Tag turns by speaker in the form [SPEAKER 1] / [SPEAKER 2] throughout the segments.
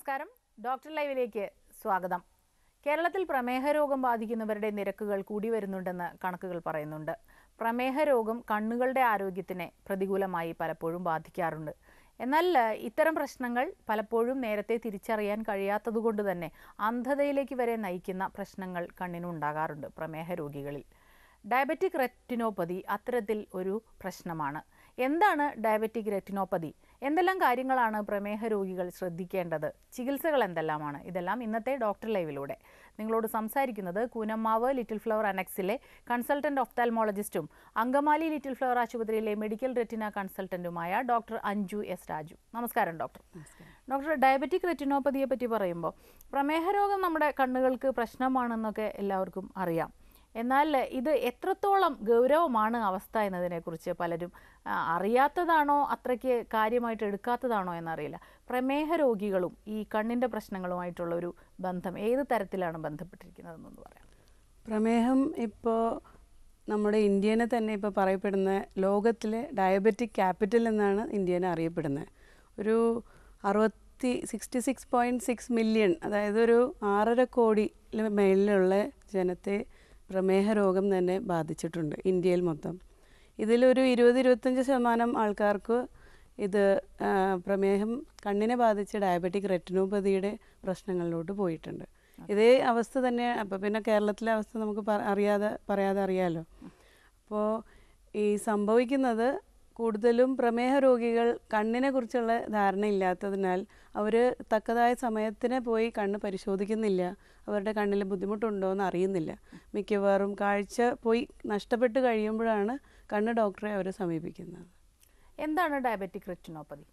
[SPEAKER 1] നമസ്കാരം. ഡോക്ടർ ലൈവിലേക്ക് സ്വാഗതം. കേരളത്തിൽ പ്രമേഹ രോഗം ബാധിക്കുന്നവരുടെ നിരക്കുകൾ കൂടി വരുന്നുണ്ടെന്ന് കണക്കുകൾ പറയുന്നുണ്ട്. പ്രമേഹ രോഗം കണ്ണുകളുടെ ആരോഗ്യത്തിനെ പ്രതികൂലമായി പലപ്പോഴും ബാധിക്കാറുണ്ട്. എന്നാൽ ഇത്തരം പ്രശ്നങ്ങൾ പലപ്പോഴും നേരത്തെ തിരിച്ചറിയാൻ കഴിയാത്തതുകൊണ്ട് തന്നെ അന്ധതയിലേക്ക് വരെ നയിക്കുന്ന പ്രശ്നങ്ങൾ കണ്ണിനുണ്ടാകാറുണ്ട് പ്രമേഹ രോഗികളിൽ ഡയബറ്റിക് റെറ്റിനോപ്പതി അത്തരത്തിൽ ഒരു പ്രശ്നമാണ്. എന്താണ് ഡയബറ്റിക് റെറ്റിനോപ്പതി? എന്തെല്ലാം കാര്യങ്ങളാണ് പ്രമേഹ രോഗികൾ ശ്രദ്ധിക്കേണ്ടത്? ചികിത്സകൾ എന്തെല്ലാമാണ്? ഇതെല്ലാം ഇന്നത്തെ ഡോക്ടർ ലൈവിലൂടെ. നിങ്ങളോട് സംസാരിക്കുന്നത് കൂനമ്മാവ് ലിറ്റിൽ ഫ്ലവർ അനക്സിലെ കൺസൾട്ടന്റ് ഓഫ്താൽമോളജിസ്റ്റും അങ്കമാലി ലിറ്റിൽ ഫ്ലവർ ആശുപത്രിയിലെ മെഡിക്കൽ റെറ്റിന കൺസൾട്ടന്റുമായ ഡോക്ടർ അഞ്ജു എസ് രാജു. നമസ്കാരം ഡോക്ടർ ഡോക്ടർ ഡയബറ്റിക് റെറ്റിനോപ്പതിയെ പറ്റി പറയുമ്പോൾ പ്രമേഹ രോഗം നമ്മുടെ കണ്ണുകൾക്ക് പ്രശ്നമാണെന്നൊക്കെ എല്ലാവർക്കും അറിയാം. എന്നാൽ ഇത് എത്രത്തോളം ഗൗരവമാണ് അവസ്ഥ എന്നതിനെക്കുറിച്ച് പലരും അറിയാത്തതാണോ? അത്രയ്ക്ക് കാര്യമായിട്ട് എടുക്കാത്തതാണോ എന്നറിയില്ല. പ്രമേഹ രോഗികളും ഈ കണ്ണിന്റെ പ്രശ്നങ്ങളുമായിട്ടുള്ള ഒരു ബന്ധം ഏത് തരത്തിലാണ് ബന്ധപ്പെട്ടിരിക്കുന്നതെന്നൊന്ന് പറയാം.
[SPEAKER 2] പ്രമേഹം ഇപ്പോൾ നമ്മുടെ ഇന്ത്യനെ തന്നെ ഇപ്പോൾ പറയപ്പെടുന്ന ലോകത്തിലെ ഡയബറ്റിക് ക്യാപിറ്റൽ എന്നാണ് ഇന്ത്യനെ അറിയപ്പെടുന്നത്. ഒരു അറുപത്തി sixty six point six million അതായത് ഒരു ആറര കോടി മേളിലുള്ള ജനത്തെ പ്രമേഹ രോഗം തന്നെ ബാധിച്ചിട്ടുണ്ട് ഇന്ത്യയിൽ മൊത്തം. ഇതിലൊരു ഇരുപത് ഇരുപത്തഞ്ച് ശതമാനം ആൾക്കാർക്ക് ഇത് പ്രമേഹം കണ്ണിനെ ബാധിച്ച് ഡയബറ്റിക് റെറ്റിനോപ്പതിയുടെ പ്രശ്നങ്ങളിലോട്ട് പോയിട്ടുണ്ട്. ഇതേ അവസ്ഥ തന്നെ അപ്പോൾ പിന്നെ കേരളത്തിലെ അവസ്ഥ നമുക്ക് അറിയാതെ പറയാതെ അറിയാമല്ലോ അപ്പോൾ ഈ സംഭവിക്കുന്നത് കൂടുതലും പ്രമേഹ രോഗികൾ കണ്ണിനെ കുറിച്ചുള്ള ധാരണ ഇല്ലാത്തതിനാൽ അവർ തക്കതായ സമയത്തിന് പോയി കണ്ണ് പരിശോധിക്കുന്നില്ല. അവരുടെ കണ്ണിൽ ബുദ്ധിമുട്ടുണ്ടോ എന്ന് അറിയുന്നില്ല. മിക്കവാറും കാഴ്ച പോയി നഷ്ടപ്പെട്ട് കഴിയുമ്പോഴാണ് കണ്ണ് ഡോക്ടറെ അവരെ സമീപിക്കുന്നത്.
[SPEAKER 1] എന്താണ് ഡയബറ്റിക് റെറ്റിനോപ്പതി?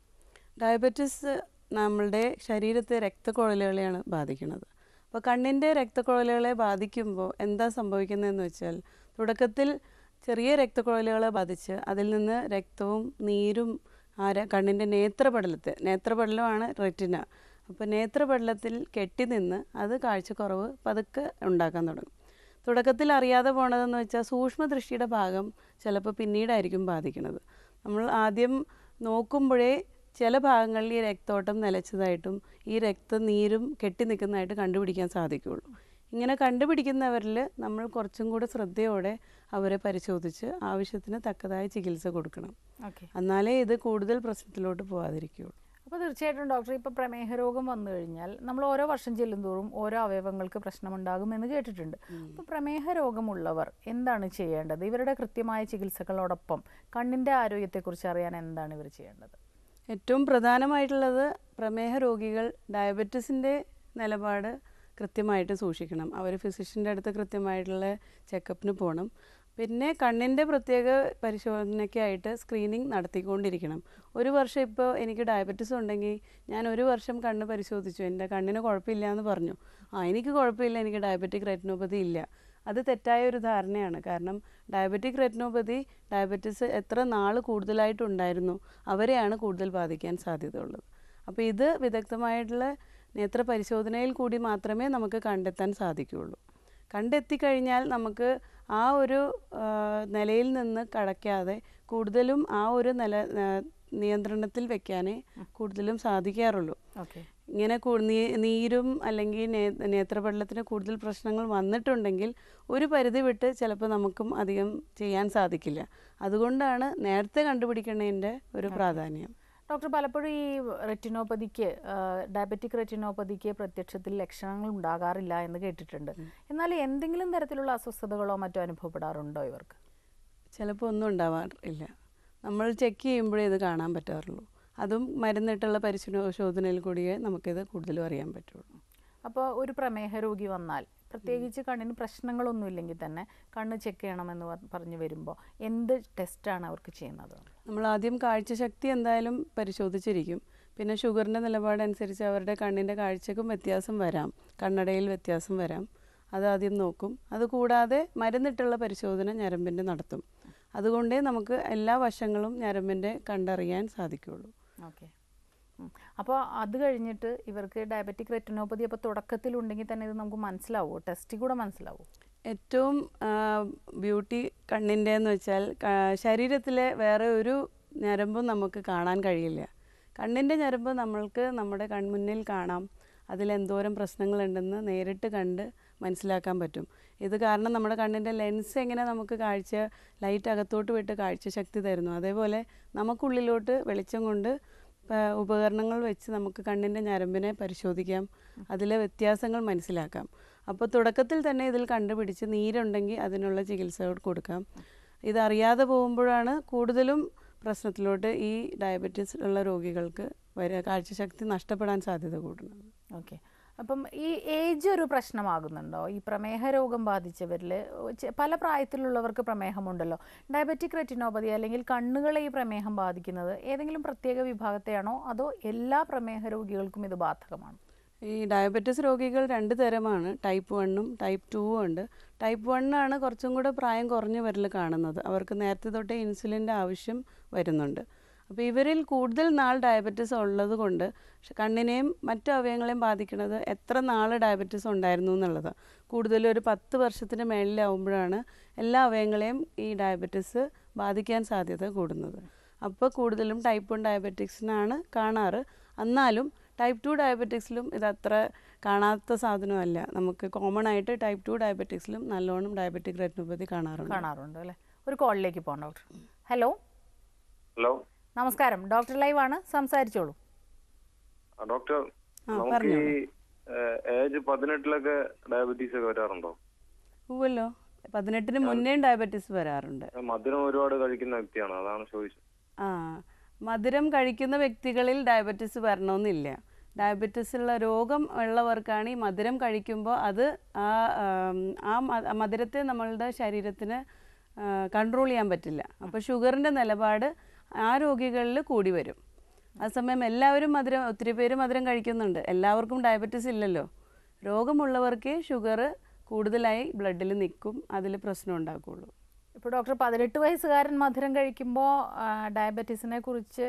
[SPEAKER 2] ഡയബറ്റിസ് നമ്മളുടെ ശരീരത്തെ രക്തക്കുഴലുകളെയാണ് ബാധിക്കുന്നത്. അപ്പോൾ കണ്ണിന്റെ രക്തക്കുഴലുകളെ ബാധിക്കുമ്പോൾ എന്താ സംഭവിക്കുന്നതെന്ന് വെച്ചാൽ തുടക്കത്തിൽ ചെറിയ രക്തക്കുഴലുകളെ ബാധിച്ച് അതിൽ നിന്ന് രക്തവും നീരും ആ ര- കണ്ണിന്റെ നേത്രപടലത്തെ നേത്രപടലമാണ് റെറ്റിന. അപ്പോൾ നേത്രപടലത്തിൽ കെട്ടിനിന്ന് അത് കാഴ്ചക്കുറവ് പതുക്കെ ഉണ്ടാക്കാൻ തുടങ്ങും. തുടക്കത്തിൽ അറിയാതെ പോണതെന്ന് വെച്ചാൽ സൂക്ഷ്മദൃഷ്ടിയുടെ ഭാഗം ചിലപ്പോൾ പിന്നീടായിരിക്കും ബാധിക്കുന്നത്. നമ്മൾ ആദ്യം നോക്കുമ്പോഴേ ചില ഭാഗങ്ങളിൽ ഈ രക്തോട്ടം നിലച്ചതായിട്ടും ഈ രക്തനീരും കെട്ടി നിൽക്കുന്നതായിട്ട് കണ്ടുപിടിക്കാൻ സാധിക്കുകയുള്ളൂ. ഇങ്ങനെ കണ്ടുപിടിക്കുന്നവരിൽ നമ്മൾ കുറച്ചും കൂടെ ശ്രദ്ധയോടെ അവരെ പരിശോധിച്ച് ആവശ്യത്തിന് തക്കതായ ചികിത്സ കൊടുക്കണം.
[SPEAKER 1] ഓക്കെ.
[SPEAKER 2] എന്നാലേ ഇത് കൂടുതൽ പ്രശ്നത്തിലോട്ട് പോകാതിരിക്കുകയുള്ളൂ
[SPEAKER 1] അപ്പോൾ തീർച്ചയായിട്ടും ഡോക്ടർ ഇപ്പോൾ പ്രമേഹ രോഗം വന്നു കഴിഞ്ഞാൽ നമ്മൾ ഓരോ വർഷം ചെല്ലുന്തോറും ഓരോ അവയവങ്ങൾക്ക് പ്രശ്നമുണ്ടാകും എന്ന് കേട്ടിട്ടുണ്ട്. അപ്പോൾ പ്രമേഹ രോഗമുള്ളവർ എന്താണ് ചെയ്യേണ്ടത്? ഇവരുടെ കൃത്യമായ ചികിത്സകളോടൊപ്പം കണ്ണിന്റെ ആരോഗ്യത്തെക്കുറിച്ച് അറിയാൻ എന്താണ് ഇവർ ചെയ്യേണ്ടത്?
[SPEAKER 2] ഏറ്റവും പ്രധാനമായിട്ടുള്ളത് പ്രമേഹ രോഗികൾ ഡയബറ്റീസിന്റെ നിലപാട് കൃത്യമായിട്ട് സൂക്ഷിക്കണം. അവർ ഫിസിഷ്യന്റെ അടുത്ത് കൃത്യമായിട്ടുള്ള ചെക്കപ്പിന് പോകണം പിന്നെ കണ്ണിന്റെ പ്രത്യേക പരിശോധനയ്ക്കായിട്ട് സ്ക്രീനിങ് നടത്തിക്കൊണ്ടിരിക്കണം. ഒരു വർഷം ഇപ്പോൾ എനിക്ക് ഡയബറ്റിസ് ഉണ്ടെങ്കിൽ ഞാൻ ഒരു വർഷം കണ്ണ് പരിശോധിച്ചു. എന്റെ കണ്ണിന് കുഴപ്പമില്ല എന്ന് പറഞ്ഞു. ആ എനിക്ക് കുഴപ്പമില്ല. എനിക്ക് ഡയബറ്റിക് റെറ്റിനോപ്പതി ഇല്ല. അത് തെറ്റായ ഒരു ധാരണയാണ്. കാരണം ഡയബറ്റിക് റെറ്റിനോപ്പതി ഡയബറ്റിസ് എത്ര നാൾ കൂടുതലായിട്ടുണ്ടായിരുന്നു അവരെയാണ് കൂടുതൽ ബാധിക്കാൻ സാധ്യതയുള്ളത്. അപ്പോൾ ഇത് വിദഗ്ധമായിട്ടുള്ള നേത്ര പരിശോധനയിൽ കൂടി മാത്രമേ നമുക്ക് കണ്ടെത്താൻ സാധിക്കുകയുള്ളൂ. കണ്ടെത്തിക്കഴിഞ്ഞാൽ നമുക്ക് ആ ഒരു നിലയിൽ നിന്ന് കടക്കാതെ കൂടുതലും ആ ഒരു നില നിയന്ത്രണത്തിൽ വെക്കാനേ കൂടുതലും സാധിക്കാറുള്ളൂ. ഇങ്ങനെ നീരും അല്ലെങ്കിൽ നേത്രപടലത്തിന് കൂടുതൽ പ്രശ്നങ്ങൾ വന്നിട്ടുണ്ടെങ്കിൽ ഒരു പരിധി വിട്ട് ചിലപ്പോൾ നമുക്കും അധികം ചെയ്യാൻ സാധിക്കില്ല. അതുകൊണ്ടാണ് നേരത്തെ കണ്ടുപിടിക്കുന്നതിന്റെ ഒരു പ്രാധാന്യം.
[SPEAKER 1] ഡോക്ടർ പലപ്പോഴും ഈ റെറ്റിനോപ്പതിക്ക് ഡയബറ്റിക് റെറ്റിനോപ്പതിക്ക് പ്രത്യക്ഷത്തിൽ ലക്ഷണങ്ങൾ ഉണ്ടാകാറില്ല എന്ന് കേട്ടിട്ടുണ്ട്. എന്നാൽ എന്തെങ്കിലും തരത്തിലുള്ള അസ്വസ്ഥതകളോ മറ്റോ അനുഭവപ്പെടാറുണ്ടോ ഇവർക്ക്?
[SPEAKER 2] ചിലപ്പോൾ ഒന്നും ഉണ്ടാവാറില്ല. നമ്മൾ ചെക്ക് ചെയ്യുമ്പോഴേ ഇത് കാണാൻ പറ്റാറുള്ളൂ. അതും മരുന്നിട്ടുള്ള പരിശോധനയിൽ കൂടിയേ നമുക്കിത് കൂടുതലും അറിയാൻ പറ്റുള്ളൂ.
[SPEAKER 1] അപ്പോൾ ഒരു പ്രമേഹ രോഗി വന്നാൽ പ്രത്യേകിച്ച് കണ്ണിന് പ്രശ്നങ്ങളൊന്നുമില്ലെങ്കിൽ തന്നെ കണ്ണ് ചെക്ക് ചെയ്യണമെന്ന് പറഞ്ഞു വരുമ്പോൾ എന്ത് ടെസ്റ്റാണ് അവർക്ക് ചെയ്യുന്നത്?
[SPEAKER 2] നമ്മൾ ആദ്യം കാഴ്ചശക്തി എന്തായാലും പരിശോധിച്ചിരിക്കും. പിന്നെ ഷുഗറിന്റെ നിലപാടനുസരിച്ച് അവരുടെ കണ്ണിന്റെ കാഴ്ചക്കും വ്യത്യാസം വരാം. കണ്ണടയിൽ വ്യത്യാസം വരാം. അത് ആദ്യം നോക്കും. അതുകൂടാതെ മരുന്നിട്ടുള്ള പരിശോധന ഞരമ്പിന്റെ നടത്തും. അതുകൊണ്ടേ നമുക്ക് എല്ലാ വശങ്ങളും ഞരമ്പിന്റെ കണ്ടറിയാൻ സാധിക്കുകയുള്ളൂ
[SPEAKER 1] ഓക്കെ അപ്പോൾ അത് കഴിഞ്ഞിട്ട് ഇവർക്ക് ഡയബറ്റിക് റെറ്റിനോപ്പതി അപ്പോൾ തുടക്കത്തിലുണ്ടെങ്കിൽ തന്നെ ഇത് നമുക്ക് മനസ്സിലാവുമോ ടെസ്റ്റിൽ കൂടെ മനസ്സിലാവും?
[SPEAKER 2] ഏറ്റവും ബ്യൂട്ടി കണ്ണിന്റെ എന്ന് വെച്ചാൽ ശരീരത്തിലെ വേറെ ഒരു ഞരമ്പും നമുക്ക് കാണാൻ കഴിയില്ല. കണ്ണിന്റെ ഞരമ്പ് നമ്മൾക്ക് നമ്മുടെ കൺമുന്നിൽ കാണാം. അതിലെന്തോരം പ്രശ്നങ്ങളുണ്ടെന്ന് നേരിട്ട് കണ്ട് മനസ്സിലാക്കാൻ പറ്റും. ഇത് കാരണം നമ്മുടെ കണ്ണിന്റെ ലെൻസ് എങ്ങനെ നമുക്ക് കാഴ്ച ലൈറ്റ് അകത്തോട്ട് വിട്ട് കാഴ്ച ശക്തി തരുന്നു. അതേപോലെ നമുക്കുള്ളിലോട്ട് വെളിച്ചം കൊണ്ട് ഉപകരണങ്ങൾ വെച്ച് നമുക്ക് കണ്ണിന്റെ ഞരമ്പിനെ പരിശോധിക്കാം. അതിലെ വ്യത്യാസങ്ങൾ മനസ്സിലാക്കാം. അപ്പോൾ തുടക്കത്തിൽ തന്നെ ഇതിൽ കണ്ടുപിടിച്ച് നീരുണ്ടെങ്കിൽ അതിനുള്ള ചികിത്സ കൊടുക്കാം. ഇതറിയാതെ പോകുമ്പോഴാണ് കൂടുതലും പ്രശ്നത്തിലോട്ട് ഈ ഡയബറ്റീസ് ഉള്ള രോഗികൾക്ക് വരെ കാഴ്ചശക്തി നഷ്ടപ്പെടാൻ സാധ്യത കൂടുന്നത്.
[SPEAKER 1] ഓക്കെ. അപ്പം ഈ ഏജ് ഒരു പ്രശ്നമാകുന്നുണ്ടോ? ഈ പ്രമേഹ രോഗം ബാധിച്ചവരിൽ പല പ്രായത്തിലുള്ളവർക്ക് പ്രമേഹമുണ്ടല്ലോ. ഡയബറ്റിക് റെറ്റിനോപതി അല്ലെങ്കിൽ കണ്ണുകളെ ഈ പ്രമേഹം ബാധിക്കുന്നത് ഏതെങ്കിലും പ്രത്യേക വിഭാഗത്തെയാണോ? അതോ എല്ലാ പ്രമേഹ രോഗികൾക്കും ഇത് ബാധകമാണ്?
[SPEAKER 2] ഈ ഡയബറ്റിസ് രോഗികൾ രണ്ട് തരമാണ്. ടൈപ്പ് വണ്ണും ടൈപ്പ് ടൂവും ഉണ്ട്. ടൈപ്പ് വണ്ണാണ് കുറച്ചും കൂടെ പ്രായം കുറഞ്ഞവരിൽ കാണുന്നത്. അവർക്ക് നേരത്തെ തൊട്ടേ ഇൻസുലിന്റെ ആവശ്യം വരുന്നുണ്ട്. അപ്പോൾ ഇവരിൽ കൂടുതൽ നാൾ ഡയബറ്റിസ് ഉള്ളത് കൊണ്ട് കണ്ണിനെയും മറ്റു അവയവങ്ങളെയും ബാധിക്കുന്നത് എത്ര നാൾ ഡയബറ്റിസ് ഉണ്ടായിരുന്നു എന്നുള്ളത്. കൂടുതലും ഒരു പത്ത് വർഷത്തിന് മേളിലാവുമ്പോഴാണ് എല്ലാ അവയവങ്ങളെയും ഈ ഡയബറ്റിസ് ബാധിക്കാൻ സാധ്യത കൂടുന്നത്. അപ്പോൾ കൂടുതലും ടൈപ്പ് വൺ ഡയബറ്റിക്സിനാണ് കാണാറ്. എന്നാലും ടൈപ്പ് ടു ഡയബറ്റിക്സിലും ഇതത്ര കാണാത്ത സാധനമല്ല. നമുക്ക് കോമൺ ആയിട്ട് ടൈപ്പ് ടു ഡയബറ്റിക്സിലും നല്ലോണം ഡയബറ്റിക് റെറ്റിനോപ്പതി കാണാറുണ്ട്.
[SPEAKER 1] കാണാറുണ്ട് അല്ലേ? ഒരു കോളിലേക്ക് പോകാം ഡോക്ടർ ഹലോ
[SPEAKER 3] ഹലോ
[SPEAKER 1] നമസ്കാരം. ഡോക്ടർ ലൈവ് ആണ് സംസാരിച്ചോളൂ
[SPEAKER 3] ഡോക്ടർ നമുക്ക്. ഈ ഏജ് പതിനെട്ടിലൊക്കെ ഡയബറ്റീസ് ഒക്കെ വരാറുണ്ടോ?
[SPEAKER 2] ഉവല്ലോ പതിനെട്ടിന് മുന്നേ ഡയബറ്റിസ് വരാറുണ്ട്.
[SPEAKER 3] മധുരം ഒരുപാട് കഴിക്കുന്ന വ്യക്തിയാണ്. അതാണ് ചോദിച്ചത്.
[SPEAKER 2] ആ മധുരം കഴിക്കുന്ന വ്യക്തികളിൽ ഡയബറ്റിസ് വരണമെന്നില്ല. ഡയബറ്റിസ് ഉള്ള രോഗം ഉള്ളവർക്കാണ് ഈ മധുരം കഴിക്കുമ്പോൾ അത് ആ ആ മധുരത്തെ നമ്മളുടെ ശരീരത്തിന് കൺട്രോൾ ചെയ്യാൻ പറ്റില്ല. അപ്പോൾ ഷുഗറിന്റെ നിലപാട് ആ രോഗികളിൽ കൂടി വരും. അതേസമയം എല്ലാവരും മധുരം ഒത്തിരി പേര് മധുരം കഴിക്കുന്നുണ്ട്. എല്ലാവർക്കും ഡയബറ്റീസ് ഇല്ലല്ലോ. രോഗമുള്ളവർക്ക് ഷുഗർ കൂടുതലായി ബ്ലഡിൽ നിൽക്കും അതിൽ പ്രശ്നം ഉണ്ടാക്കുകയുള്ളൂ
[SPEAKER 1] ഇപ്പോൾ ഡോക്ടർ പതിനെട്ട് വയസ്സുകാരൻ മധുരം കഴിക്കുമ്പോൾ ഡയബറ്റീസിനെ കുറിച്ച്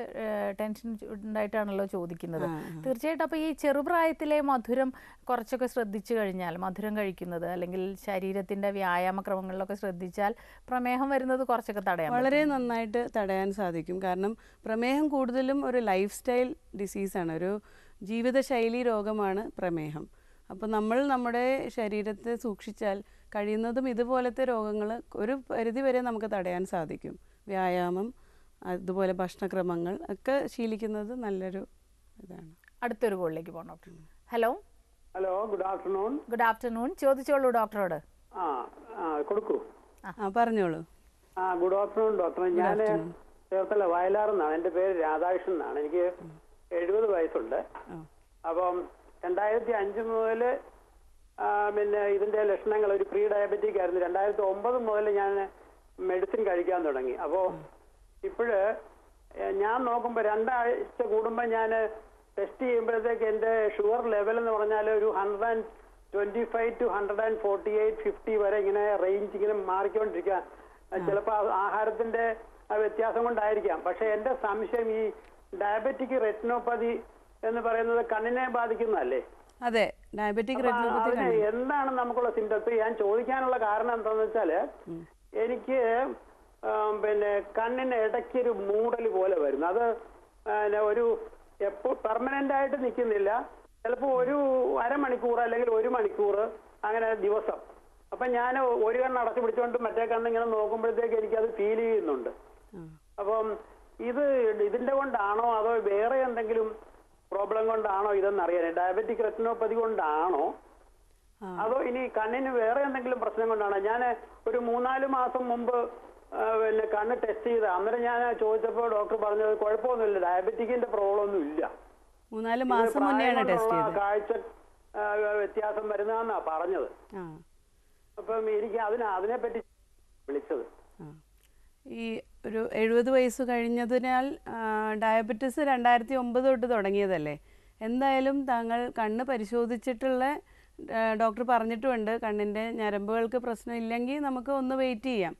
[SPEAKER 1] ടെൻഷൻ ഉണ്ടായിട്ടാണല്ലോ ചോദിക്കുന്നത്. തീർച്ചയായിട്ടും അപ്പോൾ ഈ ചെറുപ്രായത്തിലെ മധുരം കുറച്ചൊക്കെ ശ്രദ്ധിച്ചു കഴിഞ്ഞാൽ മധുരം കഴിക്കുന്നത് അല്ലെങ്കിൽ ശരീരത്തിന്റെ വ്യായാമക്രമങ്ങളിലൊക്കെ ശ്രദ്ധിച്ചാൽ പ്രമേഹം വരുന്നത് കുറച്ചൊക്കെ തടയാം
[SPEAKER 2] വളരെ നന്നായിട്ട് തടയാൻ സാധിക്കും. കാരണം പ്രമേഹം കൂടുതലും ഒരു ലൈഫ് സ്റ്റൈൽ ഡിസീസാണ് ഒരു ജീവിതശൈലി രോഗമാണ് പ്രമേഹം. അപ്പോൾ നമ്മൾ നമ്മുടെ ശരീരത്തെ സൂക്ഷിച്ചാൽ കഴിയുന്നതും ഇതുപോലത്തെ രോഗങ്ങൾ ഒരു പരിധി വരെ നമുക്ക് തടയാൻ സാധിക്കും. വ്യായാമം അതുപോലെ ഭക്ഷണക്രമങ്ങൾ ഒക്കെ ശീലിക്കുന്നത് നല്ലൊരു ഇതാണ്.
[SPEAKER 1] അടുത്തൊരു കോളിലേക്ക് പോകണം doctor. Hello.
[SPEAKER 4] Hello good afternoon.
[SPEAKER 1] Good afternoon. ചോദിച്ചോളൂ ഡോക്ടറോട്.
[SPEAKER 4] ആ കൊടുക്കൂ.
[SPEAKER 2] ആ. പറഞ്ഞോളൂ.
[SPEAKER 4] ആ ഗുഡ് ആഫ്റ്റർനൂൺ ഡോക്ടർ ഞാൻ ചേർത്തല വയലാർ എന്നാണ്. എന്റെ പേര് രാധാകൃഷ്ണൻ എന്നാണ്. എനിക്ക് എഴുപത് വയസ്സുണ്ട്. അപ്പം രണ്ടായിരത്തി അഞ്ച് മുതൽ പിന്നെ ഇതിന്റെ ലക്ഷണങ്ങൾ ഒരു പ്രീ ഡയബറ്റിക് ആയിരുന്നു. രണ്ടായിരത്തി ഒമ്പത് മുതൽ ഞാൻ മെഡിസിൻ കഴിക്കാൻ തുടങ്ങി. അപ്പോൾ ഇപ്പോഴ് ഞാൻ നോക്കുമ്പോൾ രണ്ടാഴ്ച കൂടുമ്പോൾ ഞാൻ ടെസ്റ്റ് ചെയ്യുമ്പോഴത്തേക്ക് എന്റെ ഷുഗർ ലെവൽ എന്ന് പറഞ്ഞാൽ ഒരു hundred and twenty five to hundred and forty eight fifty വരെ ഇങ്ങനെ റേഞ്ച് ഇങ്ങനെ മാറിക്കൊണ്ടിരിക്കുക ചിലപ്പോൾ ആഹാരത്തിന്റെ വ്യത്യാസം കൊണ്ടായിരിക്കാം. പക്ഷെ എന്റെ സംശയം ഈ ഡയബറ്റിക് റെറ്റിനോപ്പതി എന്ന് പറയുന്നത് കണ്ണിനെ ബാധിക്കുന്നതല്ലേ?
[SPEAKER 2] അതെ ഡയബറ്റിക്
[SPEAKER 4] എന്താണ് നമുക്കുള്ള സിംറ്റംസ് ഞാൻ ചോദിക്കാനുള്ള കാരണം എന്താണെന്ന് വെച്ചാൽ എനിക്ക് പിന്നെ കണ്ണിന് ഇടയ്ക്ക് ഒരു മൂടൽ പോലെ വരുന്നു. അത് ഒരു എപ്പോ പെർമനന്റ് ആയിട്ട് നിൽക്കുന്നില്ല ചിലപ്പോൾ ഒരു അരമണിക്കൂർ അല്ലെങ്കിൽ ഒരു മണിക്കൂർ അങ്ങനെ ദിവസം. അപ്പൊ ഞാൻ ഒരു കണ്ണ് അടച്ചു പിടിച്ചുകൊണ്ട് മറ്റേ കണ്ണ് ഇങ്ങനെ നോക്കുമ്പോഴത്തേക്ക് എനിക്ക് അത് ഫീൽ ചെയ്യുന്നുണ്ട് അപ്പം ഇത് ഇതിന്റെ കൊണ്ടാണോ അതോ വേറെ എന്തെങ്കിലും പ്രോബ്ലം കൊണ്ടാണോ ഇതെന്ന് അറിയാനേ ഡയബറ്റിക് റെറ്റിനോപ്പതി കൊണ്ടാണോ? അതോ ഇനി കണ്ണിന് വേറെ എന്തെങ്കിലും പ്രശ്നം കൊണ്ടാണോ? ഞാൻ ഒരു മൂന്നാൽ മാസം മുമ്പ് പിന്നെ കണ്ണ് ടെസ്റ്റ് ചെയ്ത അന്നേരം ഞാൻ ചോദിച്ചപ്പോൾ ഡോക്ടർ പറഞ്ഞത് കുഴപ്പമൊന്നുമില്ല ഡയബറ്റിക്കിന്റെ പ്രോബ്ലം ഒന്നും ഇല്ല. മൂന്നാൽ
[SPEAKER 2] മാസം മുന്നെയാണ് ടെസ്റ്റ് ചെയ്തത്.
[SPEAKER 4] കാഴ്ച വ്യത്യാസം വരുന്നതെന്നാ പറഞ്ഞത്. അപ്പം എനിക്ക് അതിനെ അതിനെപ്പറ്റി വിളിച്ചത്.
[SPEAKER 2] ഈ ഒരു എഴുപത് വയസ്സ് കഴിഞ്ഞതിനാൽ ഡയബറ്റിസ് രണ്ടായിരത്തി ഒമ്പത് തൊട്ട് തുടങ്ങിയതല്ലേ. എന്തായാലും താങ്കൾ കണ്ണ് പരിശോധിച്ചിട്ടുള്ള ഡോക്ടർ പറഞ്ഞിട്ടുമുണ്ട് കണ്ണിന്റെ ഞരമ്പുകൾക്ക് പ്രശ്നമില്ലെങ്കിൽ നമുക്ക് ഒന്ന് വെയിറ്റ് ചെയ്യാം.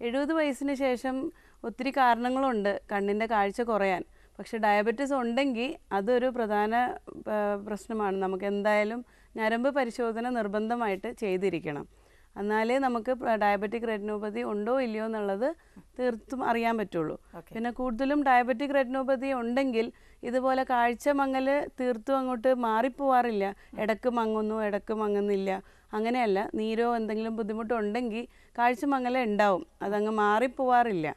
[SPEAKER 2] എഴുപത് വയസ്സിന് ശേഷം ഒത്തിരി കാരണങ്ങളുണ്ട് കണ്ണിന്റെ കാഴ്ച കുറയാൻ. പക്ഷെ ഡയബറ്റിസ് ഉണ്ടെങ്കിൽ അതൊരു പ്രധാന പ്രശ്നമാണ്. നമുക്ക് എന്തായാലും ഞരമ്പ് പരിശോധന നിർബന്ധമായിട്ട് ചെയ്തിരിക്കണം. എന്നാലേ നമുക്ക് ഡയബറ്റിക് റെറ്റിനോപ്പതി ഉണ്ടോ ഇല്ലയോ എന്നുള്ളത് തീർത്തും അറിയാൻ പറ്റുള്ളൂ. പിന്നെ കൂടുതലും ഡയബറ്റിക് റെറ്റിനോപ്പതി ഉണ്ടെങ്കിൽ ഇതുപോലെ കാഴ്ച മങ്ങൽ തീർത്തും അങ്ങോട്ട് മാറിപ്പോവാറില്ല. ഇടയ്ക്ക് മങ്ങുന്നു ഇടയ്ക്ക് മങ്ങുന്നില്ല. അങ്ങനെയല്ല നീരോ എന്തെങ്കിലും ബുദ്ധിമുട്ടുണ്ടെങ്കിൽ കാഴ്ച മങ്ങൽ ഉണ്ടാവും. അതങ്ങ് മാറിപ്പോവാറില്ല.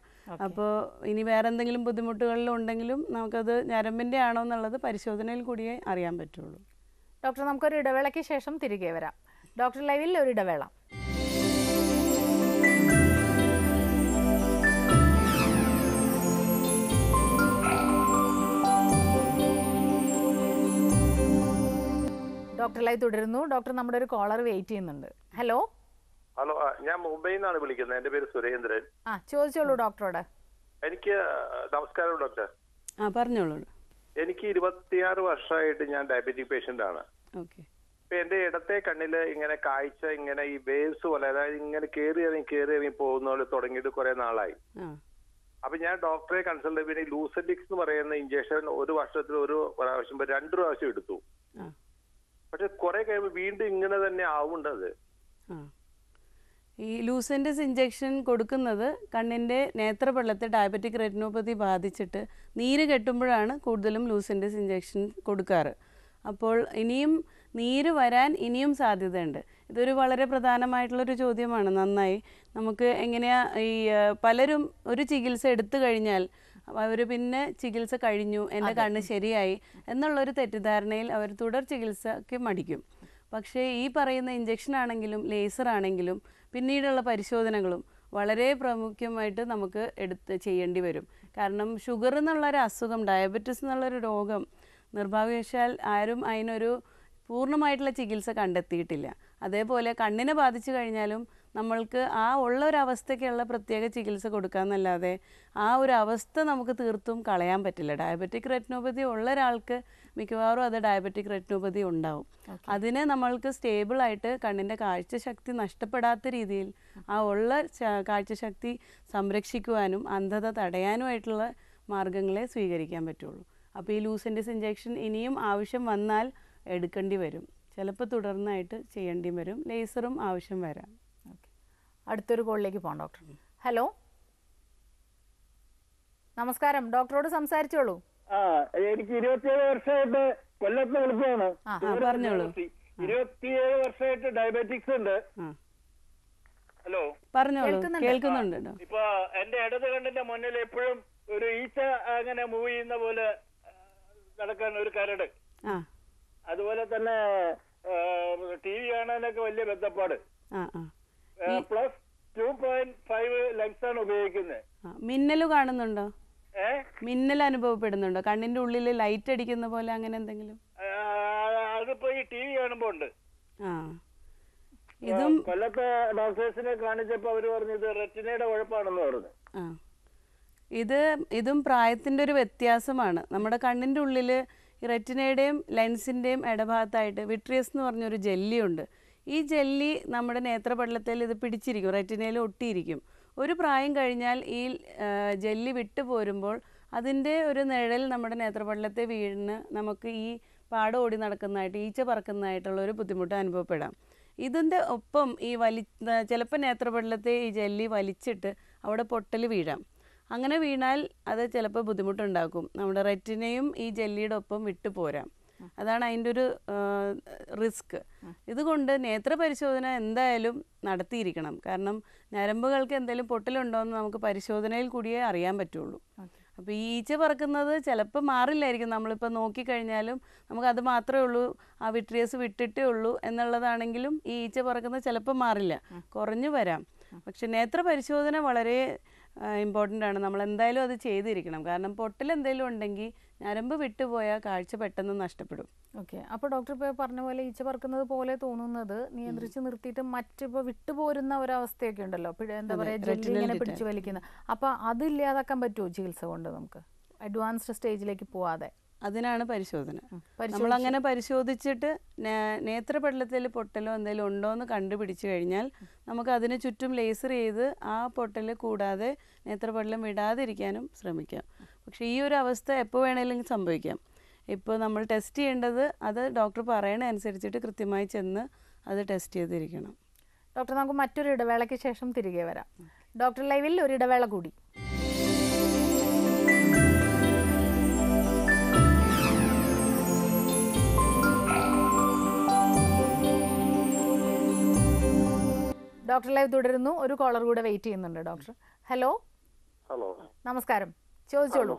[SPEAKER 2] അപ്പോൾ ഇനി വേറെ എന്തെങ്കിലും ബുദ്ധിമുട്ടുകളിലും ഉണ്ടെങ്കിലും നമുക്കത് ഞരമ്പിന്റെ ആണോ എന്നുള്ളത് പരിശോധനയിൽ കൂടിയേ അറിയാൻ പറ്റുള്ളൂ.
[SPEAKER 1] ഡോക്ടർ നമുക്കൊരു ഇടവേളയ്ക്ക് ശേഷം തിരികെ വരാം. ഡോക്ടർ ലൈവിൽ ഒരു ഇടവേള. ഡോക്ടർ ലൈവ് തുടരുന്നു. ഡോക്ടർ നമ്മുടെ ഒരു കോളർ വെയിറ്റ് ചെയ്യുന്നുണ്ട്. ഹലോ
[SPEAKER 3] ഹലോ ഞാൻ മുംബൈയിൽ നിന്നാണ് വിളിക്കുന്നത്. എന്റെ പേര് സുരേന്ദ്രൻ.
[SPEAKER 1] ആ ചോദിച്ചോളൂ ഡോക്ടറോട്.
[SPEAKER 3] എനിക്ക് നമസ്കാരം ഡോക്ടർ.
[SPEAKER 2] ആ പറഞ്ഞോളൂ.
[SPEAKER 3] എനിക്ക് ഇരുപത്തിയാറ് വർഷമായിട്ട് ഞാൻ ഡയബറ്റിക് പേഷ്യന്റ് ആണ്.
[SPEAKER 2] ഓക്കെ.
[SPEAKER 3] ഇപ്പൊ എന്റെ ഇടത്തെ കണ്ണിൽ ഇങ്ങനെ കാഴ്ച ഇങ്ങനെ ഈ വേവ്സ് പോലെ അതായത് ഇങ്ങനെ കേറി ഇറങ്ങി കേറി ഇറങ്ങി പോകുന്ന പോലെ തുടങ്ങിയിട്ട് കുറെ നാളായി. അപ്പൊ ഞാൻ ഡോക്ടറെ കൺസൾട്ട് പിന്നെ ലൂസറ്റിക്സ് എന്ന് പറയുന്ന ഇഞ്ചക്ഷൻ ഒരു വർഷത്തിൽ ഒരു പ്രാവശ്യം രണ്ടു രണ്ട് പ്രാവശ്യം എടുത്തു.
[SPEAKER 2] ആ.
[SPEAKER 3] പക്ഷെ കുറെ കഴിയുമ്പോൾ വീണ്ടും ഇങ്ങനെ തന്നെ ആവുണ്ടത്
[SPEAKER 2] ഈ ലൂസന്റസ് ഇഞ്ചെക്ഷൻ കൊടുക്കുന്നത് കണ്ണിന്റെ നേത്രപള്ളത്തെ ഡയബറ്റിക് റെറ്റിനോപ്പതി ബാധിച്ചിട്ട് നീര് കെട്ടുമ്പോഴാണ് കൂടുതലും ലൂസന്റസ് ഇഞ്ചെക്ഷൻ കൊടുക്കാറ്. അപ്പോൾ ഇനിയും നീര് വരാൻ ഇനിയും സാധ്യതയുണ്ട്. ഇതൊരു വളരെ പ്രധാനമായിട്ടുള്ളൊരു ചോദ്യമാണ്. നന്നായി നമുക്ക് എങ്ങനെയാ ഈ പലരും ഒരു ചികിത്സ എടുത്തു കഴിഞ്ഞാൽ അവർ പിന്നെ ചികിത്സ കഴിഞ്ഞു എന്റെ കണ്ണ് ശരിയായി എന്നുള്ളൊരു തെറ്റിദ്ധാരണയിൽ അവർ തുടർ ചികിത്സയ്ക്ക് മടിക്കും. പക്ഷേ ഈ പറയുന്ന ഇഞ്ചക്ഷൻ ആണെങ്കിലും ലേസർ ആണെങ്കിലും പിന്നീടുള്ള പരിശോധനകളും വളരെ പ്രാമുഖ്യമായിട്ട് നമുക്ക് എടുത്ത് ചെയ്യേണ്ടി വരും. കാരണം ഷുഗർ എന്നുള്ളൊരു അസുഖം ഡയബറ്റിസ് എന്നുള്ളൊരു രോഗം നിർഭാഗ്യവശാൽ ആരും അതിനൊരു പൂർണമായിട്ടുള്ള ചികിത്സ കണ്ടെത്തിയിട്ടില്ല. അതേപോലെ കണ്ണിനെ ബാധിച്ചു കഴിഞ്ഞാലും നമ്മൾക്ക് ആ ഉള്ള ഒരു അവസ്ഥയ്ക്കുള്ള പ്രത്യേക ചികിത്സ കൊടുക്കാമെന്നല്ലാതെ ആ ഒരു അവസ്ഥ നമുക്ക് തീർത്തും കളയാൻ പറ്റില്ല. ഡയബറ്റിക് റെറ്റിനോപ്പതി ഉള്ള ഒരാൾക്ക് മിക്കവാറും അത് ഡയബറ്റിക് റെറ്റിനോപ്പതി ഉണ്ടാവും. അതിനെ നമ്മൾക്ക് സ്റ്റേബിളായിട്ട് കണ്ണിന്റെ കാഴ്ചശക്തി നഷ്ടപ്പെടാത്ത രീതിയിൽ ആ ഉള്ള കാഴ്ചശക്തി സംരക്ഷിക്കുവാനും അന്ധത തടയാനുമായിട്ടുള്ള മാർഗങ്ങളെ സ്വീകരിക്കാൻ പറ്റുള്ളൂ. അപ്പോൾ ഈ ലൂസന്റിസ് ഇഞ്ചെക്ഷൻ ഇനിയും ആവശ്യം വന്നാൽ എടുക്കേണ്ടി വരും. ചിലപ്പോൾ തുടർന്നായിട്ട് ചെയ്യേണ്ടി വരും. ലേസറും ആവശ്യം വരാം.
[SPEAKER 1] അടുത്തൊരു കോളിലേക്ക് പോകാം ഡോക്ടർ. ഹലോ? നമസ്കാരം. ഡോക്ടറോട് സംസാരിച്ചോളൂ.
[SPEAKER 5] ആ എനിക്ക് ഇരുപത്തിയേഴ് വർഷമായിട്ട് കൊല്ലത്ത്
[SPEAKER 2] വിളിച്ചാണ് പറഞ്ഞോളൂ.
[SPEAKER 5] ഇരുപത്തിയേഴ് വർഷമായിട്ട് ഡയബറ്റിക്സ് ഉണ്ട്. ഹലോ?
[SPEAKER 2] പറഞ്ഞോളൂ.
[SPEAKER 1] കേൾക്കുന്നുണ്ട്.
[SPEAKER 5] ഇപ്പൊ എന്റെ ഇടത് കണ്ണിന്റെ മുന്നിൽ എപ്പോഴും ഒരു ഈച്ച അങ്ങനെ മൂവ് ചെയ്യുന്ന പോലെ നടക്കാൻ ഒരു കരട്.
[SPEAKER 2] ആ.
[SPEAKER 5] അതുപോലെ തന്നെ ടി വി കാണാനൊക്കെ വലിയ ബന്ധപ്പാട്.
[SPEAKER 2] ആ ആ.
[SPEAKER 5] Plus two point five lens ആണ് ഉപയോഗിക്കുന്നത്
[SPEAKER 2] മിന്നൽ കാണുന്നുണ്ടോ? മിന്നൽ അനുഭവപ്പെടുന്നുണ്ടോ? കണ്ണിന്റെ ഉള്ളിൽ ലൈറ്റ് അടിക്കുന്ന പോലെ അങ്ങനെ എന്തെങ്കിലും?
[SPEAKER 5] അതിപ്പോ ഈ ടി വി കാണുമ്പോ ഉണ്ട്.
[SPEAKER 2] ഇതും
[SPEAKER 5] കൊല്ലത്തെ ഡോക്ടേഴ്സിനെ കാണിച്ചപ്പോ അവർ പറഞ്ഞു ഇത് റെറ്റിനയുടെ കുഴപ്പമാണെന്ന് പറഞ്ഞു.
[SPEAKER 2] ഇത് ഇതും പ്രായത്തിന്റെ ഒരു വ്യത്യാസമാണ്. നമ്മുടെ കണ്ണിന്റെ ഉള്ളിൽ റെറ്റിനയുടെയും ലെൻസിന്റെയും ഇടഭാഗത്തായിട്ട് വിട്രിയസ് എന്ന് പറഞ്ഞൊരു ജെല്ലിയുണ്ട്. ഈ ജെല്ലി നമ്മുടെ നേത്രപടലത്തിൽ ഇത് പിടിച്ചിരിക്കും റെറ്റിനയിൽ ഒട്ടിയിരിക്കും. ഒരു പ്രായം കഴിഞ്ഞാൽ ഈ ജെല്ലി വിട്ടു പോരുമ്പോൾ അതിന്റെ ഒരു നിഴൽ നമ്മുടെ നേത്രപടലത്തെ വീഴുന്ന നമുക്ക് ഈ പാട ഓടി നടക്കുന്നതായിട്ട് ഈച്ച പറക്കുന്നതായിട്ടുള്ള ഒരു ബുദ്ധിമുട്ട് അനുഭവപ്പെടാം. ഇതിന്റെ ഒപ്പം ഈ വലി ചിലപ്പോൾ നേത്രപടലത്തെ ഈ ജെല്ലി വലിച്ചിട്ട് അവിടെ പൊട്ടൽ വീഴാം. അങ്ങനെ വീണാൽ അത് ചിലപ്പോൾ ബുദ്ധിമുട്ടുണ്ടാക്കും. നമ്മുടെ റെറ്റിനയും ഈ ജെല്ലിയുടെ ഒപ്പം വിട്ടു പോരാം. അതാണ് അതിന്റെ ഒരു റിസ്ക്. ഇതുകൊണ്ട് നേത്ര പരിശോധന എന്തായാലും നടത്തിയിരിക്കണം. കാരണം ഞരമ്പുകൾക്ക് എന്തെങ്കിലും പൊട്ടലുണ്ടോ എന്ന് നമുക്ക് പരിശോധനയിൽ കൂടിയേ അറിയാൻ പറ്റുള്ളൂ. അപ്പോൾ ഈ ഈച്ച പറക്കുന്നത് ചിലപ്പോൾ മാറില്ലായിരിക്കും. നമ്മളിപ്പോൾ നോക്കിക്കഴിഞ്ഞാലും നമുക്ക് അത് മാത്രമേ ഉള്ളൂ ആ വിട്രിയസ് വിട്ടിട്ടേ ഉള്ളൂ എന്നുള്ളതാണെങ്കിലും ഈ ഈച്ച പറക്കുന്നത് ചിലപ്പോൾ മാറില്ല. കുറഞ്ഞു വരാം. പക്ഷെ നേത്ര പരിശോധന വളരെ ഇമ്പോർട്ടന്റ് ആണ്. നമ്മൾ എന്തായാലും അത് ചെയ്തിരിക്കണം. കാരണം പൊട്ടൽ എന്തെങ്കിലും ഉണ്ടെങ്കിൽ ഞരമ്പ് വിട്ടുപോയാൽ കാഴ്ച പെട്ടെന്ന് നഷ്ടപ്പെടും.
[SPEAKER 1] ഓക്കെ. അപ്പോൾ ഡോക്ടർ ഇപ്പോൾ പറഞ്ഞ പോലെ ഈച്ച പറക്കുന്നത് പോലെ തോന്നുന്നത് നിയന്ത്രിച്ച് നിർത്തിയിട്ട് മറ്റിപ്പോൾ വിട്ടുപോരുന്ന ഒരവസ്ഥയൊക്കെ ഉണ്ടല്ലോ. എന്താ പറയുക ഇങ്ങനെ പിടിച്ചു വലിക്കുന്ന. അപ്പോൾ അതില്ലാതാക്കാൻ പറ്റുമോ ചികിത്സ കൊണ്ട് നമുക്ക്? അഡ്വാൻസ്ഡ് സ്റ്റേജിലേക്ക് പോവാതെ.
[SPEAKER 2] അതിനാണ് പരിശോധന. അങ്ങനെ പരിശോധിച്ചിട്ട് നേത്രപടലത്തിൽ പൊട്ടലോ എന്തെങ്കിലും ഉണ്ടോ എന്ന് കണ്ടുപിടിച്ചു കഴിഞ്ഞാൽ നമുക്ക് അതിന് ചുറ്റും ലേസർ ചെയ്ത് ആ പൊട്ടൽ കൂടാതെ നേത്രപടലം വിടാതിരിക്കാനും ശ്രമിക്കാം. പക്ഷേ ഈ ഒരു അവസ്ഥ എപ്പോൾ വേണമെങ്കിലും സംഭവിക്കാം. ഇപ്പോൾ നമ്മൾ ടെസ്റ്റ് ചെയ്യേണ്ടത് അത് ഡോക്ടർ പറയണ അനുസരിച്ചിട്ട് കൃത്യമായി ചെന്ന് അത് ടെസ്റ്റ് ചെയ്തിരിക്കണം.
[SPEAKER 1] ഡോക്ടർ നമുക്ക് മറ്റൊരു ഇടവേളയ്ക്ക് ശേഷം തിരികെ വരാം. ഡോക്ടർ ലൈവിൽ ഒരു ഇടവേള കൂടി. ഡോക്ടർ ലൈവ് തുടരുന്നു. ഒരു കോളർ കൂടെ വെയിറ്റ് ചെയ്യുന്നുണ്ട് ഡോക്ടർ ഹലോ
[SPEAKER 3] ഹലോ
[SPEAKER 1] നമസ്കാരം. ചോദിച്ചോളൂ.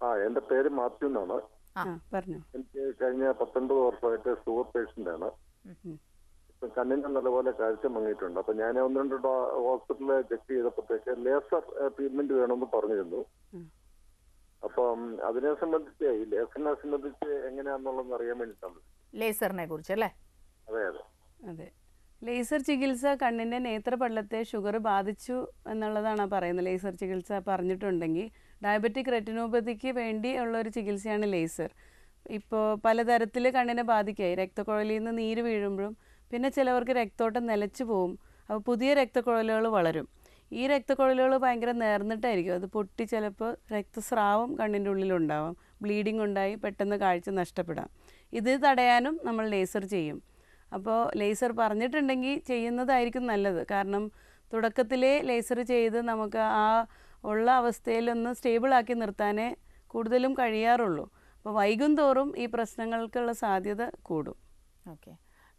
[SPEAKER 3] ആ എന്റെ പേര് മാത്യു എന്നാണ്.
[SPEAKER 2] പറഞ്ഞു.
[SPEAKER 3] എനിക്ക് കഴിഞ്ഞ പത്തൊൻപത് വർഷമായിട്ട് ഷുഗർ പേഷ്യന്റ് ആണ്. ഇപ്പൊ കണ്ണിന് നല്ലപോലെ കാഴ്ച മങ്ങിയിട്ടുണ്ട്. അപ്പൊ ഞാൻ ഒന്ന് രണ്ട് ഹോസ്പിറ്റലിൽ ചെക്ക് ചെയ്തപ്പോഴത്തേക്ക് ലേസർ ട്രീറ്റ്മെന്റ് വേണമെന്ന് പറഞ്ഞിരുന്നു. അപ്പം അതിനെ സംബന്ധിച്ച് ഈ ലേസറിനെ സംബന്ധിച്ച് എങ്ങനെയാണെന്നുള്ളതെന്ന് അറിയാൻ വേണ്ടിയിട്ടാണ്
[SPEAKER 1] ലേസറിനെ കുറിച്ച് അല്ലേ?
[SPEAKER 3] അതെ അതെ.
[SPEAKER 2] അതെ. ലേസർ ചികിത്സ കണ്ണിന്റെ നേത്രപള്ളത്തെ ഷുഗർ ബാധിച്ചു എന്നുള്ളതാണ് പറയുന്നത്. ലേസർ ചികിത്സ പറഞ്ഞിട്ടുണ്ടെങ്കിൽ ഡയബറ്റിക് റെറ്റിനോപ്പതിക്ക് വേണ്ടി ഉള്ള ഒരു ചികിത്സയാണ് ലേസർ. ഇപ്പോൾ പലതരത്തിൽ കണ്ണിനെ ബാധിക്കായി രക്തക്കുഴലിൽ നിന്ന് നീര് വീഴുമ്പോഴും പിന്നെ ചിലവർക്ക് രക്തോട്ടം നിലച്ചു പോവും. അപ്പോൾ പുതിയ രക്തക്കുഴലുകൾ വളരും. ഈ രക്തക്കുഴലുകൾ ഭയങ്കര നേർന്നിട്ടായിരിക്കും. അത് പൊട്ടി ചിലപ്പോൾ രക്തസ്രാവം കണ്ണിന്റെ ഉള്ളിലുണ്ടാവാം. ബ്ലീഡിംഗ് ഉണ്ടായി പെട്ടെന്ന് കാഴ്ച നഷ്ടപ്പെടാം. ഇത് തടയാനും നമ്മൾ ലേസർ ചെയ്യും. അപ്പോൾ ലേസർ പറഞ്ഞിട്ടുണ്ടെങ്കിൽ ചെയ്യുന്നതായിരിക്കും നല്ലത്. കാരണം തുടക്കത്തിലേ ലേസർ ചെയ്ത് നമുക്ക് ആ ഉള്ള അവസ്ഥയിലൊന്ന് സ്റ്റേബിളാക്കി നിർത്താനേ കൂടുതലും കഴിയാറുള്ളൂ. അപ്പോൾ വൈകും തോറും ഈ പ്രശ്നങ്ങൾക്കുള്ള സാധ്യത കൂടും.
[SPEAKER 1] ഓക്കെ.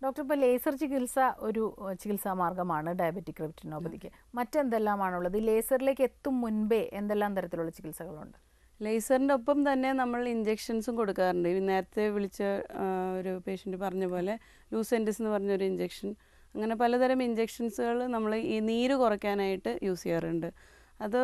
[SPEAKER 1] ഡോക്ടർ ഇപ്പോൾ ലേസർ ചികിത്സ ഒരു ചികിത്സാ മാർഗമാണ് ഡയബറ്റിക് റെറ്റിനോപ്പതിക്ക് മറ്റെന്തെല്ലാമാണുള്ളത്? ഈ ലേസറിലേക്ക് എത്തും മുൻപേ എന്തെല്ലാം തരത്തിലുള്ള ചികിത്സകളുണ്ട്?
[SPEAKER 2] ലേസറിന്റെ ഒപ്പം തന്നെ നമ്മൾ ഇഞ്ചെക്ഷൻസും കൊടുക്കാറുണ്ട്. നേരത്തെ വിളിച്ച ഒരു പേഷ്യന്റ് പറഞ്ഞ പോലെ ലൂസെന്റിസ് എന്ന് പറഞ്ഞൊരു ഇഞ്ചെക്ഷൻ അങ്ങനെ പലതരം ഇഞ്ചെക്ഷൻസുകൾ നമ്മൾ ഈ നീര് കുറയ്ക്കാനായിട്ട് യൂസ് ചെയ്യാറുണ്ട്. അത്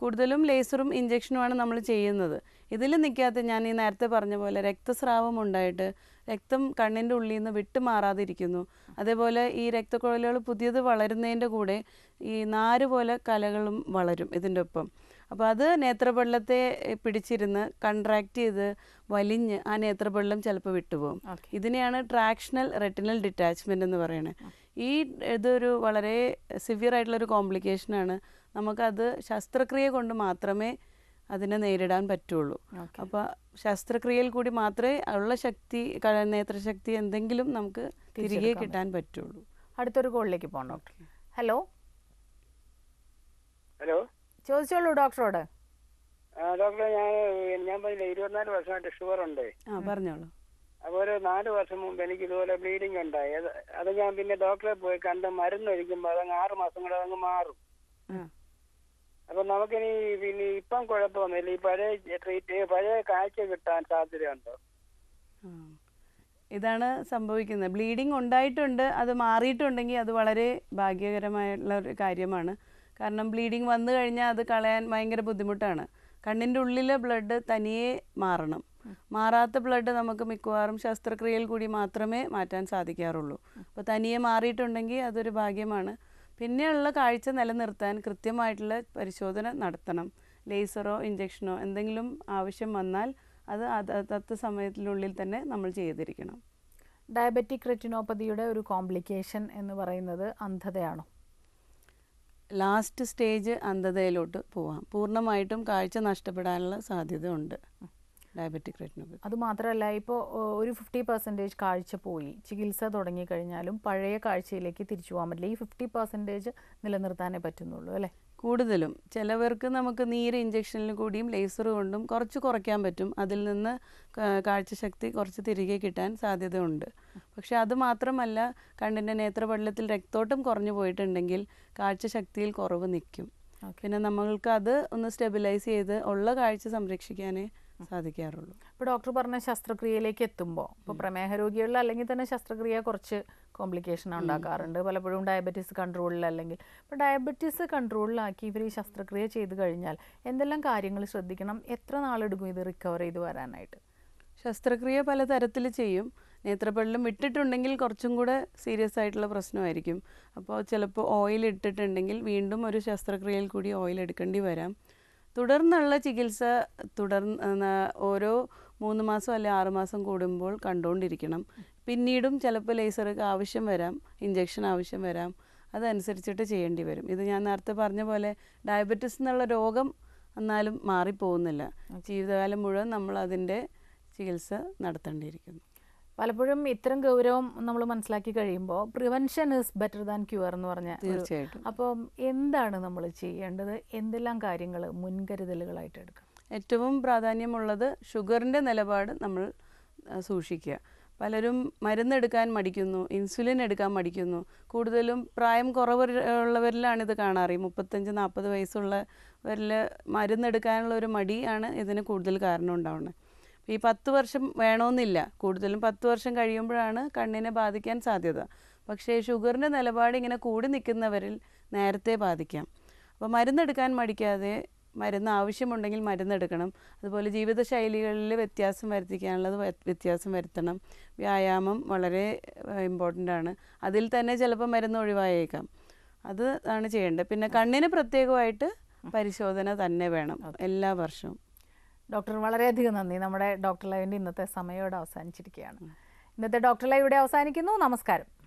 [SPEAKER 2] കൂടുതലും ലേസറും ഇഞ്ചെക്ഷനുമാണ് നമ്മൾ ചെയ്യുന്നത്. ഇതിൽ നിൽക്കാത്ത ഞാൻ ഈ നേരത്തെ പറഞ്ഞ പോലെ രക്തസ്രാവം ഉണ്ടായിട്ട് രക്തം കണ്ണിന്റെ ഉള്ളിൽ നിന്ന് വിട്ടു മാറാതിരിക്കുന്നു. അതേപോലെ ഈ രക്തക്കുഴലുകൾ പുതിയത് വളരുന്നതിന്റെ കൂടെ ഈ നാര് പോലെ കലകളും വളരും ഇതിന്റെ ഒപ്പം. അപ്പോൾ അത് നേത്രപള്ളത്തെ പിടിച്ചിരുന്ന് കൺട്രാക്ട് ചെയ്ത് വലിഞ്ഞ് ആ നേത്രപള്ളം ചിലപ്പോൾ വിട്ടുപോകും. ഇതിനെയാണ് ട്രാക്ഷണൽ റെറ്റിനൽ ഡിറ്റാച്ച്മെന്റ് എന്ന് പറയുന്നത് ഈ ഇതൊരു വളരെ സിവിയർ ആയിട്ടുള്ളൊരു കോംപ്ലിക്കേഷനാണ് നമുക്കത് ശസ്ത്രക്രിയ കൊണ്ട് മാത്രമേ അതിനെ നേരിടാൻ പറ്റുള്ളൂ. അപ്പോൾ ശസ്ത്രക്രിയയിൽ കൂടി മാത്രമേ ഉള്ള ശക്തി നേത്രശക്തി എന്തെങ്കിലും നമുക്ക് തിരികെ കിട്ടാൻ പറ്റുള്ളൂ.
[SPEAKER 1] അടുത്തൊരു കോളിലേക്ക് പോകണം ഡോക്ടർ ഹലോ?
[SPEAKER 5] ഹലോ?
[SPEAKER 1] ചോദിച്ചോളൂ ഡോക്ടറോട്.
[SPEAKER 5] ഡോക്ടറെ ഞാൻ ഞാൻ പറഞ്ഞില്ല ഇരുപത്തിനാല് വർഷമായിട്ട് ഷുഗർ ഉണ്ട്.
[SPEAKER 2] ആ പറഞ്ഞോളൂ.
[SPEAKER 5] അപ്പോൾ ഒരു നാല് വർഷം മുമ്പ് എനിക്ക് ഇതുപോലെ ബ്ലീഡിങ് ഉണ്ടായി. അത് ഞാൻ പിന്നെ ഡോക്ടറെ പോയി കണ്ട് മരുന്ന് ഒഴിക്കുമ്പോൾ അതങ്ങ് ആറ് മാസം കൂടെ അതങ്ങ് മാറും. അപ്പൊ നമുക്കിനി പിന്നെ ഇപ്പം കുഴപ്പമൊന്നുമില്ല. ഈ പഴയ ട്രീറ്റ് പഴയ കാഴ്ച കിട്ടാൻ സാധ്യതയുണ്ടോ?
[SPEAKER 2] ഇതാണ് സംഭവിക്കുന്നത്. ബ്ലീഡിങ് ഉണ്ടായിട്ടുണ്ട് അത് മാറിയിട്ടുണ്ടെങ്കിൽ അത് വളരെ ഭാഗ്യകരമായുള്ള ഒരു കാര്യമാണ്. കാരണം ബ്ലീഡിങ് വന്നു കഴിഞ്ഞാൽ അത് കളയാൻ ഭയങ്കര ബുദ്ധിമുട്ടാണ്. കണ്ണിന്റെ ഉള്ളിലെ ബ്ലഡ് തനിയെ മാറണം. മാറാത്ത ബ്ലഡ് നമുക്ക് മിക്കവാറും ശസ്ത്രക്രിയയിൽ കൂടി മാത്രമേ മാറ്റാൻ സാധിക്കാറുള്ളൂ. അപ്പോൾ തനിയെ മാറിയിട്ടുണ്ടെങ്കിൽ അതൊരു ഭാഗ്യമാണ്. പിന്നെയുള്ള കാഴ്ച നിലനിർത്താൻ കൃത്യമായിട്ടുള്ള പരിശോധന നടത്തണം. ലേസറോ ഇഞ്ചക്ഷനോ എന്തെങ്കിലും ആവശ്യം വന്നാൽ അത് അതത്ത അതത് സമയത്തിനുള്ളിൽ തന്നെ നമ്മൾ ചെയ്തിരിക്കണം.
[SPEAKER 1] ഡയബറ്റിക് റെറ്റിനോപ്പതിയുടെ ഒരു കോംപ്ലിക്കേഷൻ എന്ന് പറയുന്നത് അന്ധതയാണോ?
[SPEAKER 2] ലാസ്റ്റ് സ്റ്റേജ് അന്ധതയിലോട്ട് പോവാം. പൂർണമായിട്ടും കാഴ്ച നഷ്ടപ്പെടാനുള്ള സാധ്യത ഉണ്ട് ഡയബറ്റിക് റെറ്റിനോപ്പതി
[SPEAKER 1] അത് മാത്രമല്ല ഇപ്പോൾ ഒരു ഫിഫ്റ്റി പെർസെന്റേജ് കാഴ്ച പോയി. ചികിത്സ തുടങ്ങിക്കഴിഞ്ഞാലും പഴയ കാഴ്ചയിലേക്ക് തിരിച്ചു പോകാൻ പറ്റില്ല. ഈ ഫിഫ്റ്റി പെർസെന്റേജ് നിലനിർത്താനേ പറ്റുന്നുള്ളൂ അല്ലേ?
[SPEAKER 2] കൂടുതലും. ചിലവർക്ക് നമുക്ക് നീര് ഇഞ്ചക്ഷനിൽ കൂടിയും ലേസർ കൊണ്ടും കുറച്ച് കുറയ്ക്കാൻ പറ്റും. അതിൽ നിന്ന് കാഴ്ചശക്തി കുറച്ച് തിരികെ കിട്ടാൻ സാധ്യതയുണ്ട്. പക്ഷെ അത് മാത്രമല്ല കണ്ണിന്റെ നേത്രപടലത്തിൽ രക്തോട്ടം കുറഞ്ഞു പോയിട്ടുണ്ടെങ്കിൽ കാഴ്ചശക്തിയിൽ കുറവ് നിൽക്കും. പിന്നെ നമ്മൾക്ക് അത് ഒന്ന് സ്റ്റെബിലൈസ് ചെയ്ത് ഉള്ള കാഴ്ച സംരക്ഷിക്കാനേ സാധിക്കാറുള്ളൂ.
[SPEAKER 1] ഇപ്പോൾ ഡോക്ടർ പറഞ്ഞ ശസ്ത്രക്രിയയിലേക്ക് എത്തുമ്പോൾ ഇപ്പോൾ പ്രമേഹ രോഗികളിൽ അല്ലെങ്കിൽ തന്നെ ശസ്ത്രക്രിയ കുറച്ച് കോംപ്ലിക്കേഷൻ ഉണ്ടാക്കാറുണ്ട്. പലപ്പോഴും ഡയബറ്റീസ് കൺട്രോളിൽ അല്ലെങ്കിൽ ഇപ്പോൾ ഡയബറ്റീസ് കൺട്രോളിലാക്കി ഇവർ ഈ ശസ്ത്രക്രിയ ചെയ്ത് കഴിഞ്ഞാൽ എന്തെല്ലാം കാര്യങ്ങൾ ശ്രദ്ധിക്കണം? എത്ര നാളെടുക്കും ഇത് റിക്കവർ ചെയ്ത് വരാനായിട്ട്?
[SPEAKER 2] ശസ്ത്രക്രിയ പലതരത്തിൽ ചെയ്യും. നേത്രപ്പള്ളിലും ഇട്ടിട്ടുണ്ടെങ്കിൽ കുറച്ചും കൂടെ സീരിയസ് ആയിട്ടുള്ള പ്രശ്നമായിരിക്കും. അപ്പോൾ ചിലപ്പോൾ ഓയിൽ ഇട്ടിട്ടുണ്ടെങ്കിൽ വീണ്ടും ഒരു ശസ്ത്രക്രിയയിൽ കൂടി ഓയിൽ എടുക്കേണ്ടി വരാം. തുടർന്നുള്ള ചികിത്സ തുടർന്ന് ഓരോ മൂന്ന് മാസം അല്ലെങ്കിൽ ആറ് മാസം കൂടുമ്പോൾ കണ്ടുകൊണ്ടിരിക്കണം പിന്നീടും ചിലപ്പോൾ ലേസർക്ക് ആവശ്യം വരാം ഇഞ്ചക്ഷൻ ആവശ്യം വരാം അതനുസരിച്ചിട്ട് ചെയ്യേണ്ടി വരും. ഇത് ഞാൻ നേരത്തെ പറഞ്ഞ പോലെ ഡയബറ്റിസ് എന്നുള്ള രോഗം എന്നാലും മാറിപ്പോകുന്നില്ല. ജീവിതകാലം മുഴുവൻ നമ്മൾ അതിന്റെ ചികിത്സ നടത്തേണ്ടിയിരിക്കുന്നു.
[SPEAKER 1] പലപ്പോഴും ഇത്തരം ഗൗരവം നമ്മൾ മനസ്സിലാക്കി കഴിയുമ്പോൾ prevention is better than cure എന്ന് പറഞ്ഞ ഒരു-
[SPEAKER 2] തീർച്ചയായിട്ടും.
[SPEAKER 1] അപ്പം എന്താണ് നമ്മൾ ചെയ്യേണ്ടത്? എന്തെല്ലാം കാര്യങ്ങൾ മുൻകരുതലുകളായിട്ട് എടുക്കുക
[SPEAKER 2] ഏറ്റവും പ്രാധാന്യമുള്ളത് ഷുഗറിന്റെ നിലപാട് നമ്മൾ സൂക്ഷിക്കുക. പലരും മരുന്നെടുക്കാൻ മടിക്കുന്നു ഇൻസുലിൻ എടുക്കാൻ മടിക്കുന്നു. കൂടുതലും പ്രായം കുറവ് ഉള്ളവരിലാണ് ഇത് കാണാറ്. ഈ മുപ്പത്തഞ്ച് നാൽപ്പത് വയസ്സുള്ളവരിൽ മരുന്നെടുക്കാനുള്ള ഒരു മടിയാണ് ഇതിന് കൂടുതൽ കാരണം ഉണ്ടാവുന്നത്. ഈ പത്ത് വർഷം വേണമെന്നില്ല കൂടുതലും പത്ത് വർഷം കഴിയുമ്പോഴാണ് കണ്ണിനെ ബാധിക്കാൻ സാധ്യത. പക്ഷേ ഷുഗറിന്റെ നിലപാട് ഇങ്ങനെ കൂടി നിൽക്കുന്നവരിൽ നേരത്തെ ബാധിക്കാം. അപ്പോൾ മരുന്നെടുക്കാൻ മടിക്കാതെ മരുന്ന് ആവശ്യമുണ്ടെങ്കിൽ മരുന്നെടുക്കണം. അതുപോലെ ജീവിതശൈലികളിൽ വ്യത്യാസം വരുത്തിക്കാനുള്ളത് വ്യത്യാസം വരുത്തണം. വ്യായാമം വളരെ ഇമ്പോർട്ടന്റ് ആണ്. അതിൽ തന്നെ ചിലപ്പോൾ മരുന്ന് ഒഴിവായേക്കാം. അത് ആണ് ചെയ്യേണ്ടത്. പിന്നെ കണ്ണിന് പ്രത്യേകമായിട്ട് പരിശോധന തന്നെ വേണം. എല്ലാ വർഷവും.
[SPEAKER 1] ഡോക്ടർ വളരെയധികം നന്ദി. നമ്മുടെ ഡോക്ടർ ലൈവിന്റെ ഇന്നത്തെ സമയോടെ അവസാനിച്ചിരിക്കുകയാണ്. ഇന്നത്തെ ഡോക്ടർ ലൈവ് ഇവിടെ അവസാനിക്കുന്നു. നമസ്കാരം.